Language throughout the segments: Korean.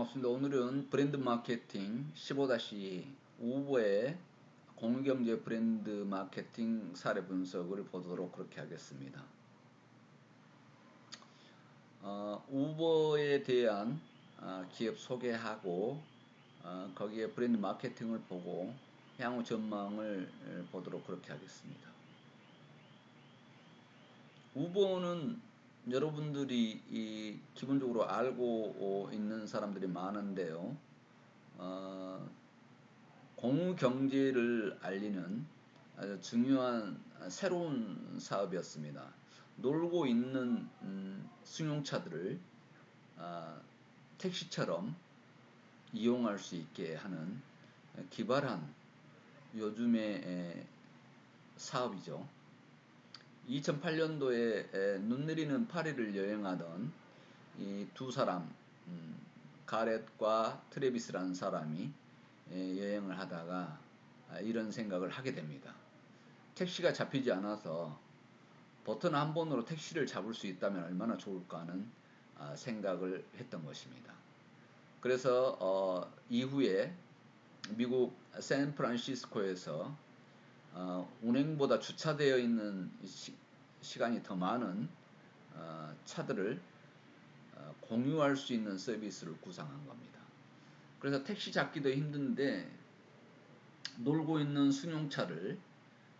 반갑습니다. 오늘은 브랜드 마케팅 15-2 우버의 공유경제 브랜드 마케팅 사례 분석을 보도록 그렇게 하겠습니다. 어, 우버에 대한 어, 기업 소개하고 어, 거기에 브랜드 마케팅을 보고 향후 전망을 보도록 그렇게 하겠습니다. 우버는 여러분들이 이 기본적으로 알고 있는 사람들이 많은데요. 어, 공유 경제를 알리는 아주 중요한 새로운 사업이었습니다. 놀고 있는 음, 승용차들을 아, 택시처럼 이용할 수 있게 하는 기발한 요즘의 사업이죠. 2008년도에 눈 내리는 파리를 여행하던 이 두 사람 음, 가렛과 트레비스라는 사람이 여행을 하다가 아, 이런 생각을 하게 됩니다. 택시가 잡히지 않아서 버튼 한 번으로 택시를 잡을 수 있다면 얼마나 좋을까 하는 아, 생각을 했던 것입니다. 그래서 어, 이후에 미국 샌프란시스코에서 어, 운행보다 주차되어 있는 시, 간이더 많은 어, 차들을 어, 공유할 수 있는 서비스를 구상한 겁니다. 그래서 택시 잡기도 힘든데 놀고 있는 승용차를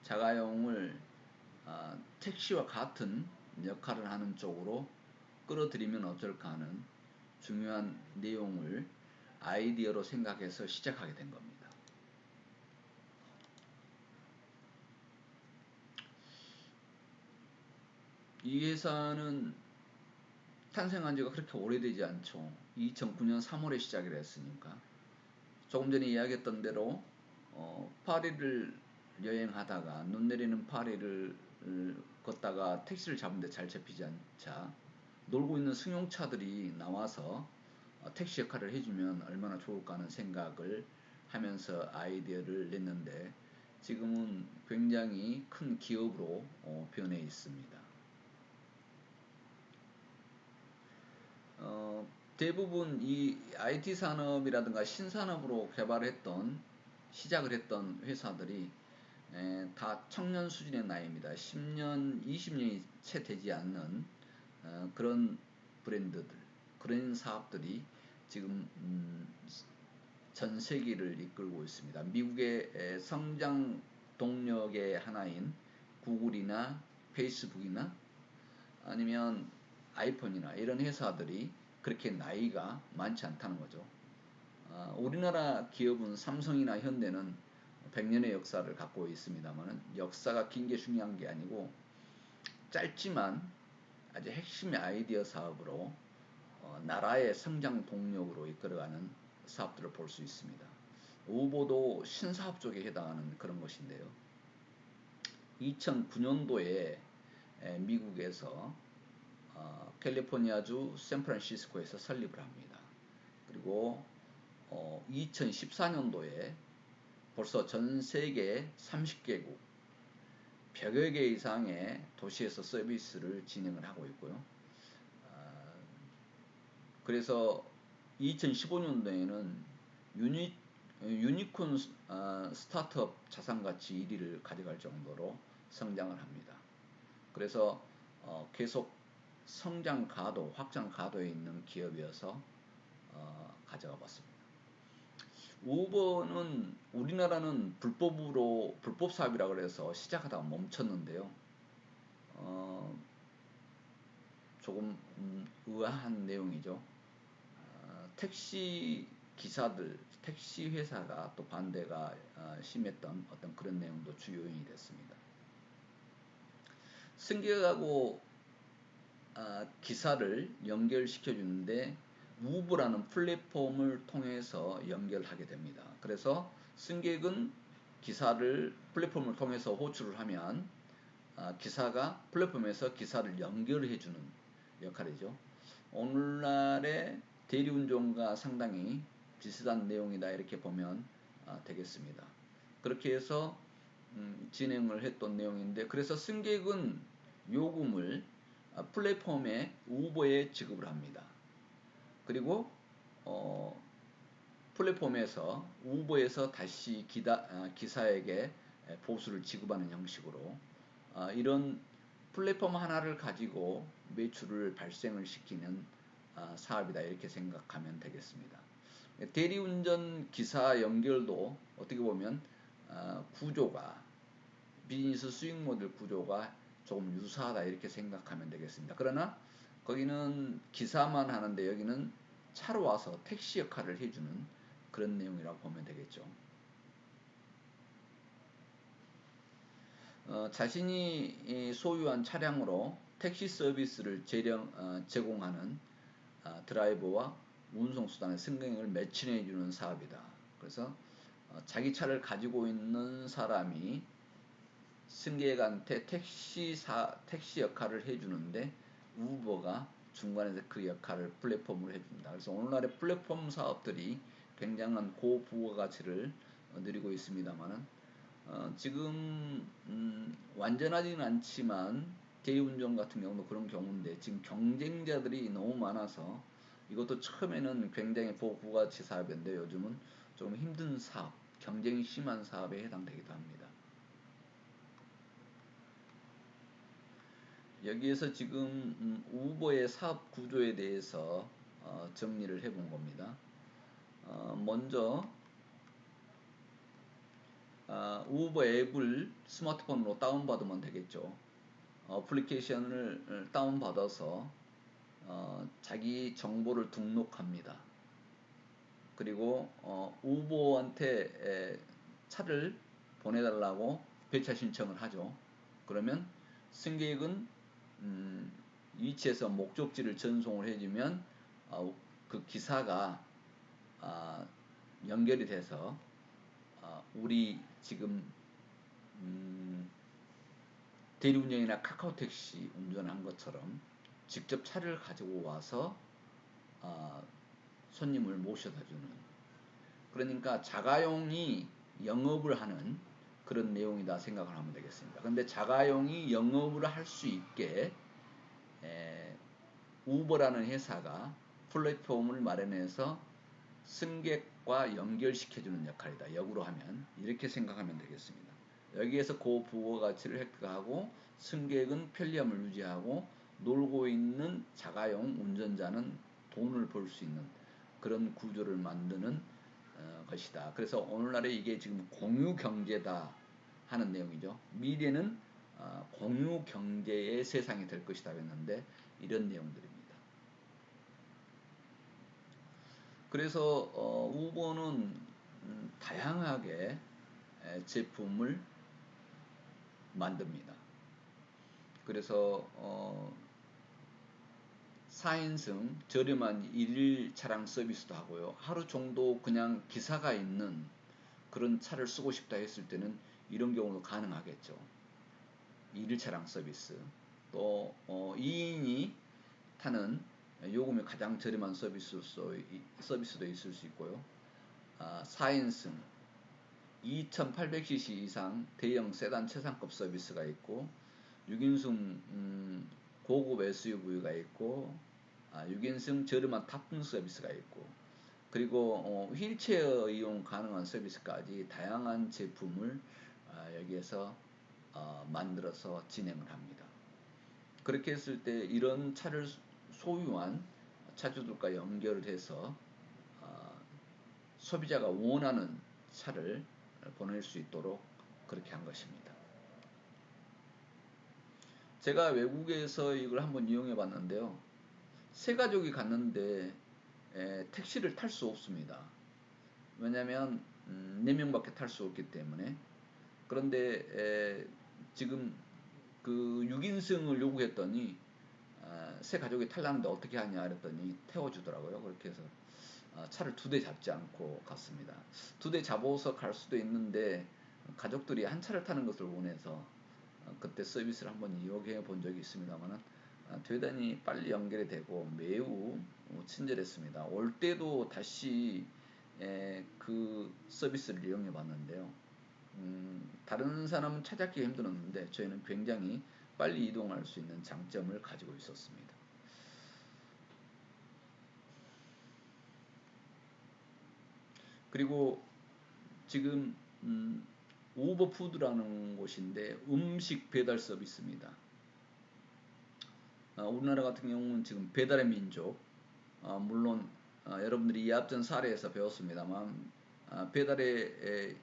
자가용을 어, 택시와 같은 역할을 하는 쪽으로 끌어들이면 어떨까 하는 중요한 내용을 아이디어로 생각해서 시작하게 된 겁니다. 이 회사는 탄생한 지가 그렇게 오래되지 않죠. 2009년 3월에 시작을 했으니까. 조금 전에 이야기했던 대로 어, 파리를 여행하다가 눈 내리는 파리를 걷다가 택시를 잡는데 잘 잡히지 않자 놀고 있는 승용차들이 나와서 어, 택시 역할을 해주면 얼마나 좋을까 하는 생각을 하면서 아이디어를 냈는데 지금은 굉장히 큰 기업으로 어, 변해 있습니다. 어, 대부분 이 IT 산업이라든가 신산업으로 개발했던 시작을 했던 회사들이 에, 다 청년 수준의 나이입니다. 10년, 20년이 채 되지 않는 어, 그런 브랜드들, 그런 사업들이 지금 음, 전 세계를 이끌고 있습니다. 미국의 성장 동력의 하나인 구글이나 페이스북이나 아니면 아이폰이나 이런 회사들이 그렇게 나이가 많지 않다는 거죠. 어, 우리나라 기업은 삼성이나 현대는 100년의 역사를 갖고 있습니다만 역사가 긴 게 중요한 게 아니고 짧지만 아주 핵심의 아이디어 사업으로 어, 나라의 성장 동력으로 이끌어가는 사업들을 볼 수 있습니다. 우보도 신사업 쪽에 해당하는 그런 것인데요. 2009년도에 미국에서 어, 캘리포니아주 샌프란시스코에서 설립을 합니다. 그리고 어, 2014년도에 벌써 전 세계 30개국 100여 개 이상의 도시에서 서비스를 진행을 하고 있고요. 어, 그래서 2015년도에는 유니, 유니콘 어, 스타트업 자산가치 1위를 가져갈 정도로 성장을 합니다. 그래서 어, 계속 성장 가도, 확장 가도에 있는 기업이어서 어, 가져가 봤습니다. 우버는 우리나라는 불법으로 불법 사업이라 그래서 시작하다가 멈췄는데요. 어, 조금 음, 의아한 내용이죠. 어, 택시 기사들, 택시 회사가 또 반대가 어, 심했던 어떤 그런 내용도 주요 인이 됐습니다. 승객하고 아, 기사를 연결시켜 주는데 무브라는 플랫폼을 통해서 연결하게 됩니다. 그래서 승객은 기사를 플랫폼을 통해서 호출을 하면 아, 기사가 플랫폼에서 기사를 연결해 주는 역할이죠. 오늘날의 대리운전과 상당히 비슷한 내용이다 이렇게 보면 아, 되겠습니다. 그렇게 해서 음, 진행을 했던 내용인데 그래서 승객은 요금을 아, 플랫폼에 우버에 지급을 합니다. 그리고 어, 플랫폼에서 우버에서 다시 기다, 어, 기사에게 보수를 지급하는 형식으로 어, 이런 플랫폼 하나를 가지고 매출을 발생을 시키는 어, 사업이다 이렇게 생각하면 되겠습니다. 대리운전 기사 연결도 어떻게 보면 어, 구조가 비즈니스 수익 모델 구조가 조금 유사하다 이렇게 생각하면 되겠습니다. 그러나 거기는 기사만 하는데 여기는 차로 와서 택시 역할을 해주는 그런 내용이라고 보면 되겠죠. 어, 자신이 소유한 차량으로 택시 서비스를 재령, 어, 제공하는 어, 드라이버와 운송수단의 승객을 매칭해 주는 사업이다. 그래서 어, 자기 차를 가지고 있는 사람이 승객한테 택시사, 택시 역할을 해주는데 우버가 중간에서 그 역할을 플랫폼으로 해줍니다. 그래서 오늘날의 플랫폼 사업들이 굉장한 고부가 가치를 누리고 있습니다만은 어, 지금 음, 완전하지는 않지만 대리운전 같은 경우도 그런 경우인데 지금 경쟁자들이 너무 많아서 이것도 처음에는 굉장히 고부가치 사업인데 요즘은 조금 힘든 사업, 경쟁이 심한 사업에 해당되기도 합니다. 여기에서 지금 음, 우버의 사업 구조에 대해서 어, 정리를 해 본 겁니다. 어, 먼저 어, 우버 앱을 스마트폰으로 다운받으면 되겠죠. 어플리케이션을 다운받아서 어, 자기 정보를 등록합니다. 그리고 어, 우버한테 차를 보내달라고 배차 신청을 하죠. 그러면 승객은 음, 위치에서 목적지를 전송을 해주면 어, 그 기사가 어, 연결이 돼서 어, 우리 지금 음, 대리운전이나 카카오택시 운전한 것처럼 직접 차를 가지고 와서 어, 손님을 모셔다 주는. 그러니까 자가용이 영업을 하는 그런 내용이다 생각을 하면 되겠습니다. 근데 자가용이 영업을 할 수 있게 에, 우버라는 회사가 플랫폼을 마련해서 승객과 연결시켜주는 역할이다. 역으로 하면 이렇게 생각하면 되겠습니다. 여기에서 고부가가치를 획득하고 승객은 편리함을 유지하고 놀고 있는 자가용 운전자는 돈을 벌 수 있는 그런 구조를 만드는 어, 것이다. 그래서 오늘날에 이게 지금 공유 경제다 하는 내용이죠. 미래는 어, 공유 경제의 세상이 될 것이다 했는데 이런 내용들입니다. 그래서 어, 우버는 음, 다양하게 제품을 만듭니다. 그래서 어, 4인승 저렴한 일일 차량 서비스도 하고요. 하루 정도 그냥 기사가 있는 그런 차를 쓰고 싶다 했을 때는 이런 경우도 가능하겠죠. 일일 차량 서비스. 또 어, 2인이 타는 요금이 가장 저렴한 서비스, 서비스도 있을 수 있고요. 아, 4인승 2800cc 이상 대형 세단 최상급 서비스가 있고 6인승 음, 고급 SUV가 있고 아, 6인승 저렴한 탑승 서비스가 있고 그리고 어, 휠체어 이용 가능한 서비스까지 다양한 제품을 아, 여기에서 어, 만들어서 진행을 합니다. 그렇게 했을 때 이런 차를 소유한 차주들과 연결을 해서 어, 소비자가 원하는 차를 보낼 수 있도록 그렇게 한 것입니다. 제가 외국에서 이걸 한번 이용해 봤는데요. 세 가족이 갔는데 에, 택시를 탈 수 없습니다. 왜냐하면 음, 4명밖에 탈 수 없기 때문에 그런데 에, 지금 그 6인승을 요구했더니 아, 새 가족이 탈라는데 어떻게 하냐 그랬더니 태워주더라고요. 그렇게 해서 아, 차를 두 대 잡지 않고 갔습니다. 두 대 잡아서 갈 수도 있는데 가족들이 한 차를 타는 것을 원해서 어, 그때 서비스를 한번 이용해 본 적이 있습니다만은 아, 대단히 빨리 연결이 되고 매우 친절했습니다. 올 때도 다시 그 서비스를 이용해 봤는데요. 음, 다른 사람은 찾았기 힘들었는데 저희는 굉장히 빨리 이동할 수 있는 장점을 가지고 있었습니다. 그리고 지금 음, 우버푸드라는 곳인데 음식 배달 서비스입니다. 아, 우리나라 같은 경우는 지금 배달의 민족 아, 물론 아, 여러분들이 이 앞전 사례에서 배웠습니다만 아, 배달의 에,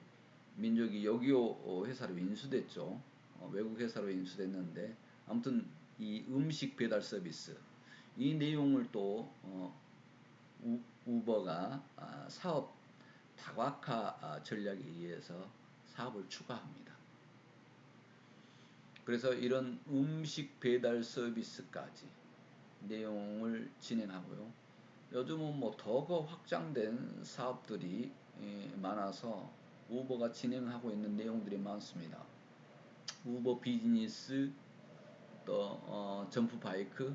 민족이 여기오 회사로 인수됐죠. 어, 외국 회사로 인수됐는데 아무튼 이 음식 배달 서비스 이 내용을 또 어, 우, 우버가 아, 사업 다각화 아, 전략에 의해서 사업을 추가합니다. 그래서 이런 음식 배달 서비스까지 내용을 진행하고요. 요즘은 뭐 더더 확장된 사업들이 예, 많아서 우버가 진행하고 있는 내용들이 많습니다. 우버 비즈니스 또 어, 점프 바이크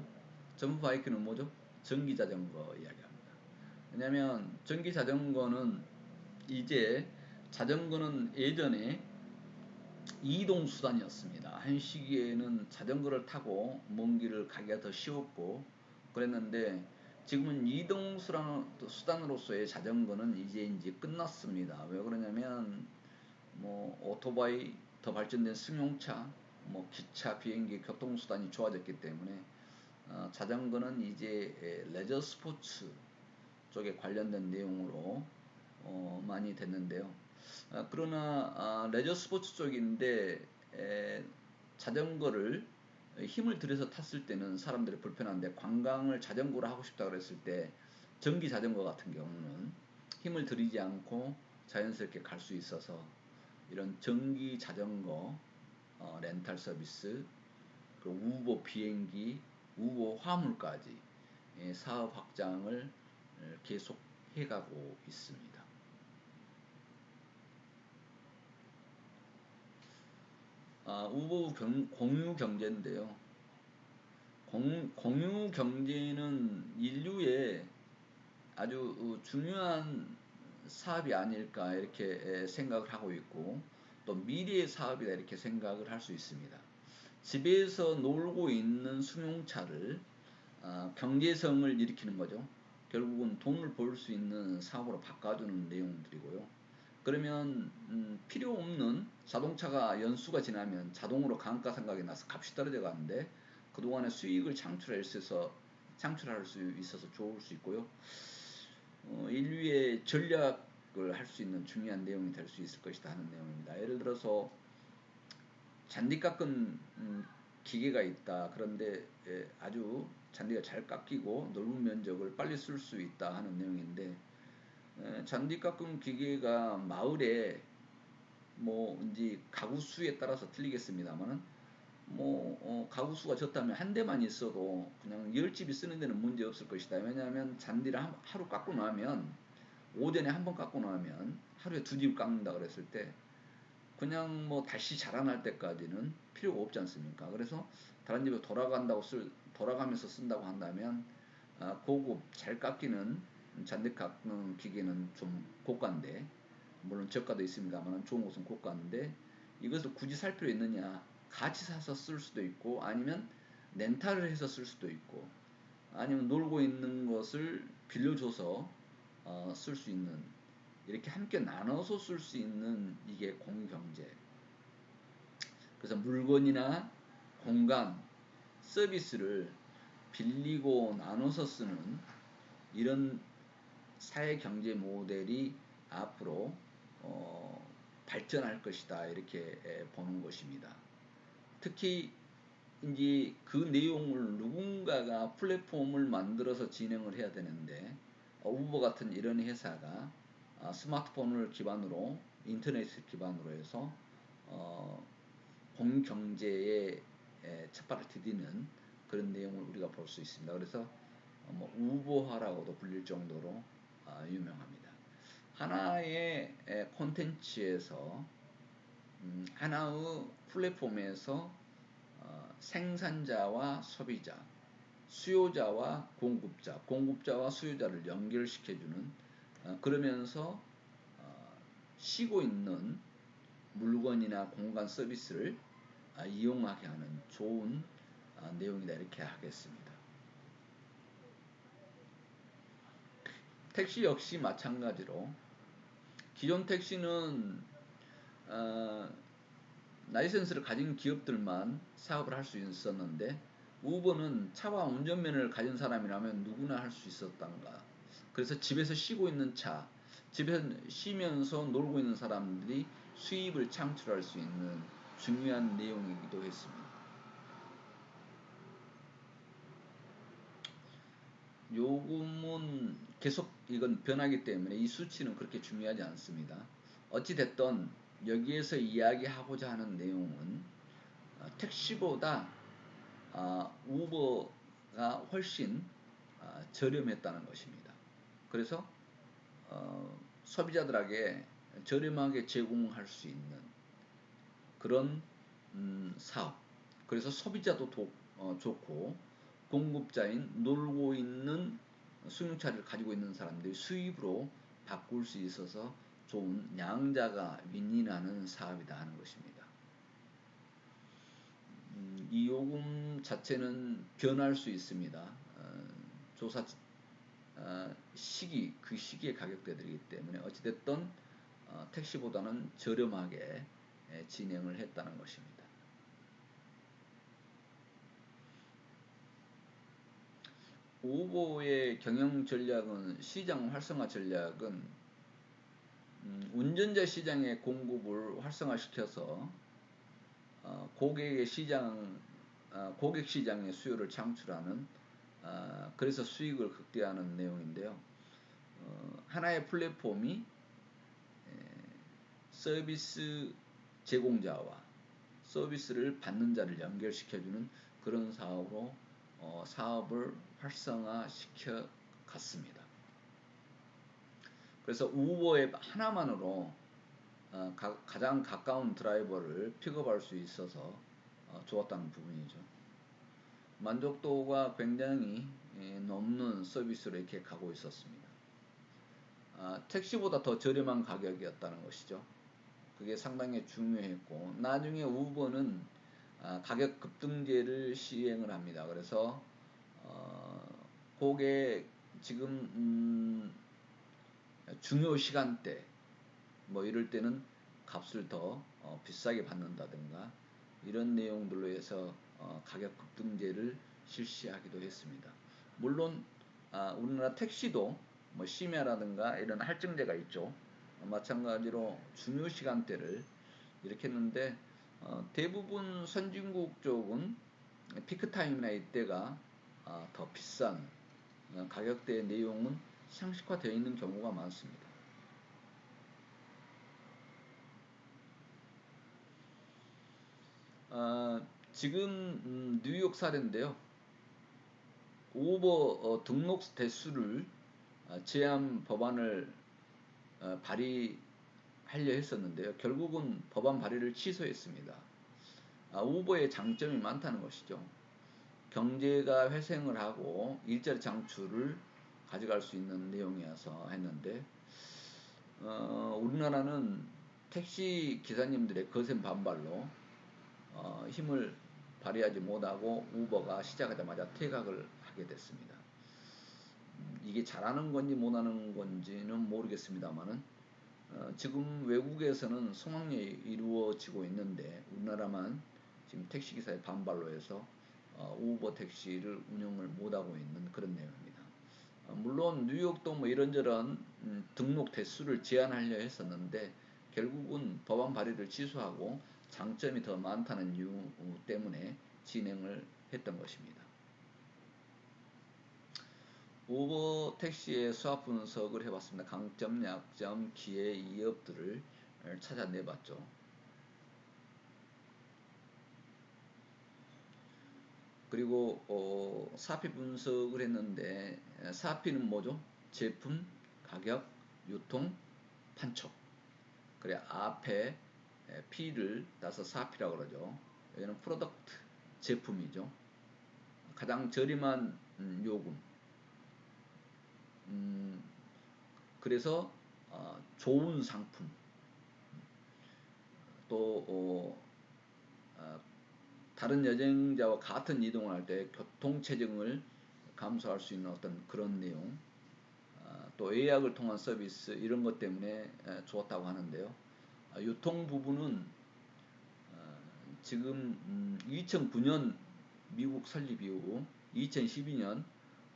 점프 바이크는 뭐죠? 전기 자전거 이야기합니다. 왜냐하면 전기 자전거는 이제 자전거는 예전에 이동 수단이었습니다. 한 시기에는 자전거를 타고 먼 길을 가기가 더 쉬웠고 그랬는데 지금은 이동 수단으로서의 자전거는 이제 이제 끝났습니다. 왜 그러냐면 뭐 오토바이 더 발전된 승용차, 뭐 기차, 비행기, 교통수단이 좋아졌기 때문에 어, 자전거는 이제 레저 스포츠 쪽에 관련된 내용으로 어, 많이 됐는데요. 아, 그러나 아, 레저 스포츠 쪽인데 에, 자전거를 힘을 들여서 탔을 때는 사람들이 불편한데 관광을 자전거로 하고 싶다 그랬을 때 전기 자전거 같은 경우는 힘을 들이지 않고 자연스럽게 갈 수 있어서 이런 전기 자전거 어, 렌탈 서비스 그 우보 비행기 우보 화물까지 예, 사업 확장을 계속 해가고 있습니다. 아, 우보 경, 공유 경제인데요. 공, 공유 경제는 인류의 아주 중요한 사업이 아닐까 이렇게 생각을 하고 있고 또 미래의 사업이다 이렇게 생각을 할 수 있습니다. 집에서 놀고 있는 승용차를 어, 경제성을 일으키는 거죠. 결국은 돈을 벌 수 있는 사업으로 바꿔주는 내용들이고요. 그러면 음, 필요 없는 자동차가 연수가 지나면 자동으로 감가상각이 나서 값이 떨어져 가는데 그동안의 수익을 창출할 수 있어서 창출할 수 있어서 좋을 수 있고요. 어, 인류의 전략을 할 수 있는 중요한 내용이 될 수 있을 것이다 하는 내용입니다. 예를 들어서 잔디 깎은 음, 기계가 있다. 그런데 예, 아주 잔디가 잘 깎이고 넓은 면적을 빨리 쓸 수 있다 하는 내용인데 잔디 깎음 기계가 마을에 뭐 이제 가구 수에 따라서 틀리겠습니다만은 뭐 어, 가구 수가 적다면 한 대만 있어도 그냥 열 집이 쓰는 데는 문제 없을 것이다. 왜냐하면 잔디를 한, 하루 깎고 나면 오전에 한 번 깎고 나면 하루에 두 집 깎는다 그랬을 때 그냥 뭐 다시 자라날 때까지는 필요가 없지 않습니까? 그래서 다른 집에 돌아간다고 쓸 돌아가면서 쓴다고 한다면 아, 고급 잘 깎이는 잔디 깎는 기계는 좀 고가인데 물론 저가도 있습니다만 좋은 곳은 고가인데 이것을 굳이 살 필요 있느냐? 같이 사서 쓸 수도 있고 아니면 렌탈을 해서 쓸 수도 있고 아니면 놀고 있는 것을 빌려줘서 어, 쓸 수 있는 이렇게 함께 나눠서 쓸 수 있는 이게 공경제. 그래서 물건이나 공간 서비스를 빌리고 나눠서 쓰는 이런 사회 경제 모델이 앞으로 어, 발전할 것이다 이렇게 보는 것입니다. 특히 이제 그 내용을 누군가가 플랫폼을 만들어서 진행을 해야 되는데 어, 우버 같은 이런 회사가 어, 스마트폰을 기반으로 인터넷을 기반으로 해서 어, 공경제에 첫 발을 디디는 그런 내용을 우리가 볼 수 있습니다. 그래서 어, 뭐 우보화라고도 불릴 정도로 아, 유명합니다. 하나의 콘텐츠에서 음, 하나의 플랫폼에서 어, 생산자와 소비자, 수요자와 공급자, 공급자와 수요자를 연결시켜주는 어, 그러면서 쉬고 있는 물건이나 공간 서비스를 아, 이용하게 하는 좋은 내용이다 이렇게 하겠습니다. 택시 역시 마찬가지로 기존 택시는 어, 라이센스를 가진 기업들만 사업을 할 수 있었는데 우버는 차와 운전면허를 가진 사람이라면 누구나 할 수 있었단가. 그래서 집에서 쉬고 있는 차, 집에서 쉬면서 놀고 있는 사람들이 수입을 창출할 수 있는 중요한 내용이기도 했습니다. 요금은 계속 이건 변하기 때문에 이 수치는 그렇게 중요하지 않습니다. 어찌됐든 여기에서 이야기하고자 하는 내용은 어, 택시보다 어, 우버가 훨씬 어, 저렴했다는 것입니다. 그래서 소비자들에게 저렴하게 제공할 수 있는 그런 음, 사업. 그래서 소비자도 도, 좋고 공급자인 놀고 있는 승용차를 가지고 있는 사람들이 수입으로 바꿀 수 있어서 좋은 양자가 윈윈하는 사업이다 하는 것입니다. 음, 이 요금 자체는 변할 수 있습니다. 어, 조사 어, 시기 그 시기에 가격대들이기 때문에 어찌됐든 어, 택시보다는 저렴하게 예, 진행을 했다는 것입니다. 오보의 경영 전략은 시장 활성화 전략은 음, 운전자 시장의 공급을 활성화시켜서 어, 고객의 시장 어, 고객 시장의 수요를 창출하는 어, 그래서 수익을 극대화하는 내용인데요. 어, 하나의 플랫폼이 에, 서비스 제공자와 서비스를 받는 자를 연결시켜주는 그런 사업으로 어, 사업을 활성화시켜 갔습니다. 그래서 우버 앱 하나만으로 어, 가, 장 가까운 드라이버를 픽업할 수 있어서 어, 좋았다는 부분이죠. 만족도가 굉장히 예, 높는 서비스로 이렇게 가고 있었습니다. 아, 택시보다 더 저렴한 가격이었다는 것이죠. 그게 상당히 중요했고 나중에 우버는 아, 가격 급등제를 시행을 합니다. 그래서 어, 고객 지금 음, 중요 시간대 뭐 이럴 때는 값을 더 어, 비싸게 받는다든가 이런 내용들로 해서 어, 가격 급등제를 실시하기도 했습니다. 물론 아, 우리나라 택시도 뭐 심야라든가 이런 할증제가 있죠. 마찬가지로 중요 시간대를 이렇게 했는데 어, 대부분 선진국 쪽은 피크타임이나 이때가 어, 더 비싼 어, 가격대의 내용은 상식화되어 있는 경우가 많습니다. 어, 지금 음, 뉴욕 사례인데요. 오버 어, 등록 대수를 어, 제한 법안을 어, 발의 하려 했었는데요. 결국은 법안 발의를 취소했습니다. 아, 우버의 장점이 많다는 것이죠. 경제가 회생을 하고 일자리 창출을 가져갈 수 있는 내용이어서 했는데 어, 우리나라는 택시 기사님들의 거센 반발로 어, 힘을 발휘하지 못하고 우버가 시작하자마자 퇴각을 하게 됐습니다. 음, 이게 잘하는 건지 못하는 건지는 모르겠습니다만은 어, 지금 외국에서는 성황리에 이루어지고 있는데 우리나라만 지금 택시기사의 반발로 해서 어, 우버 택시를 운영을 못하고 있는 그런 내용입니다. 어, 물론 뉴욕도 뭐 이런저런 음, 등록 대수를 제한하려 했었는데 결국은 법안 발의를 취소하고 장점이 더 많다는 이유 때문에 진행을 했던 것입니다. 우버 택시의 수학 분석을 해봤습니다. 강점, 약점, 기회, 이업들을 찾아내봤죠. 그리고 어, 사피 분석을 했는데 사피는 뭐죠? 제품, 가격, 유통, 판촉. 그래 앞에 P를 따서 사피라고 그러죠. 여기는 프로덕트, 제품이죠. 가장 저렴한 음, 요금, 음, 그래서 어, 좋은 상품 또 어, 어, 다른 여행자와 같은 이동을 할 때 교통체증을 감소할 수 있는 어떤 그런 내용 어, 또 예약을 통한 서비스 이런 것 때문에 에, 좋았다고 하는데요. 아, 유통 부분은 어, 지금 음, 2009년 미국 설립 이후 2012년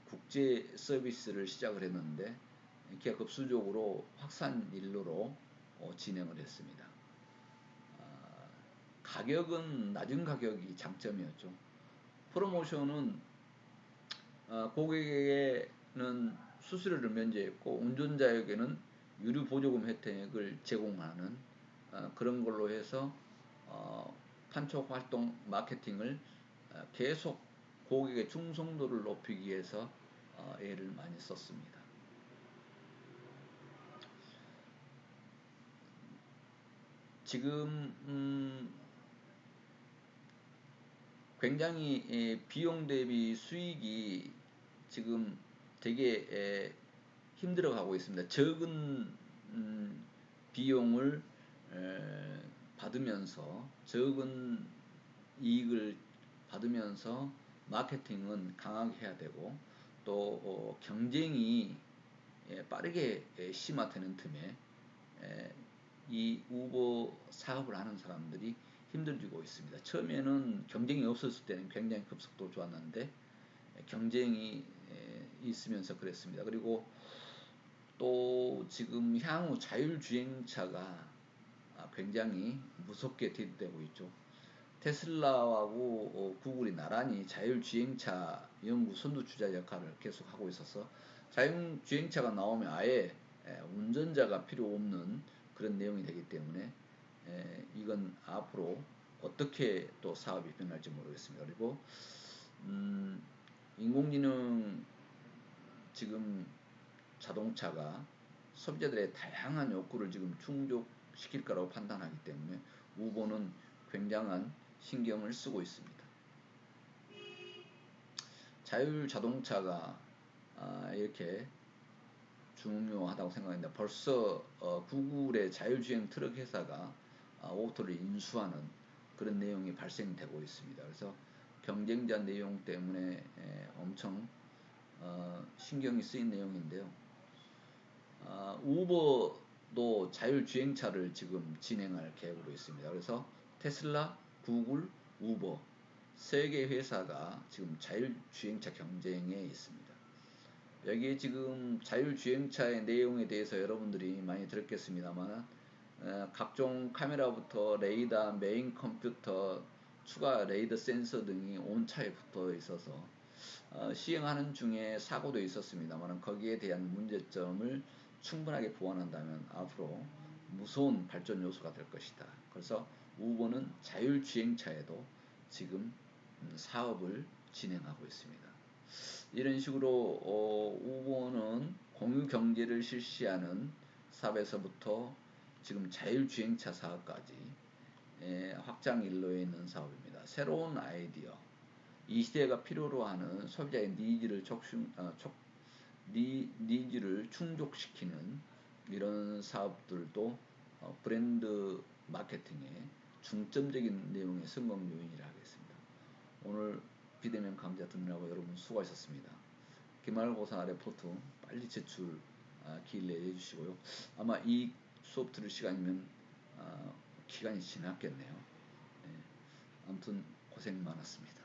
국제 서비스를 시작을 했는데 이렇게 급수적으로 확산 일로로 어, 진행을 했습니다. 아, 가격은 낮은 가격이 장점이었죠. 프로모션은 어, 고객에게는 수수료를 면제했고 운전자에게는 유류 보조금 혜택을 제공하는 어, 그런 걸로 해서 어, 판촉 활동 마케팅을 어, 계속 고객의 충성도를 높이기 위해서 어, 애를 많이 썼습니다. 지금 음, 굉장히 에, 비용 대비 수익이 지금 되게 에, 힘들어 가고 있습니다. 적은 음, 비용을 에, 받으면서 적은 이익을 받으면서 마케팅은 강하게 해야 되고 또 어, 경쟁이 예, 빠르게 예, 심화되는 틈에 예, 이 우버 사업을 하는 사람들이 힘들어지고 있습니다. 처음에는 경쟁이 없었을 때는 굉장히 급속도로 좋았는데 경쟁이 있으면서 그랬습니다. 그리고 또 지금 향후 자율주행차가 아, 굉장히 무섭게 대두되고 있죠. 테슬라하고 어, 구글이 나란히 자율주행차 연구 선두주자 역할을 계속하고 있어서 자율주행차가 나오면 아예 운전자가 필요 없는 그런 내용이 되기 때문에 이건 앞으로 어떻게 또 사업이 변할지 모르겠습니다. 그리고 음, 인공지능 지금 자동차가 소비자들의 다양한 욕구를 지금 충족시킬 거라고 판단하기 때문에 우보는 굉장한 신경을 쓰고 있습니다. 자율 자동차가 아, 이렇게 중요하다고 생각했는데 벌써 어, 구글의 자율주행 트럭 회사가 아, 오토를 인수하는 그런 내용이 발생되고 있습니다. 그래서 경쟁자 내용 때문에 에, 엄청 어, 신경이 쓰인 내용인데요. 아, 우버도 자율주행차를 지금 진행할 계획으로 있습니다. 그래서 테슬라, 구글, 우버 세개 회사가 지금 자율주행차 경쟁에 있습니다. 여기 지금 자율주행차의 내용에 대해서 여러분들이 많이 들었겠습니다만 어, 각종 카메라부터 레이더, 메인 컴퓨터, 추가 레이더 센서 등이 온 차에 붙어 있어서 어, 시행하는 중에 사고도 있었습니다만 거기에 대한 문제점을 충분하게 보완한다면 앞으로 무서운 발전 요소가 될 것이다. 그래서 우버는 자율주행차에도 지금 음, 사업을 진행하고 있습니다. 이런 식으로 어, 우버는 공유 경제를 실시하는 사업에서부터 지금 자율주행차 사업까지 예, 확장 일로에 있는 사업입니다. 새로운 아이디어, 이 시대가 필요로 하는 소비자의 니즈를 촉심, 어, 촉, 니, 니즈를 충족시키는 이런 사업들도 어, 브랜드 마케팅에 중점적인 내용의 성공 요인이라 하겠습니다. 오늘 비대면 강좌 듣느라고 여러분 수고하셨습니다. 기말고사 레포트 빨리 제출 아, 기일 내에 해주시고요. 아마 이 수업 들을 시간이면 아, 기간이 지났겠네요. 네. 아무튼 고생 많았습니다.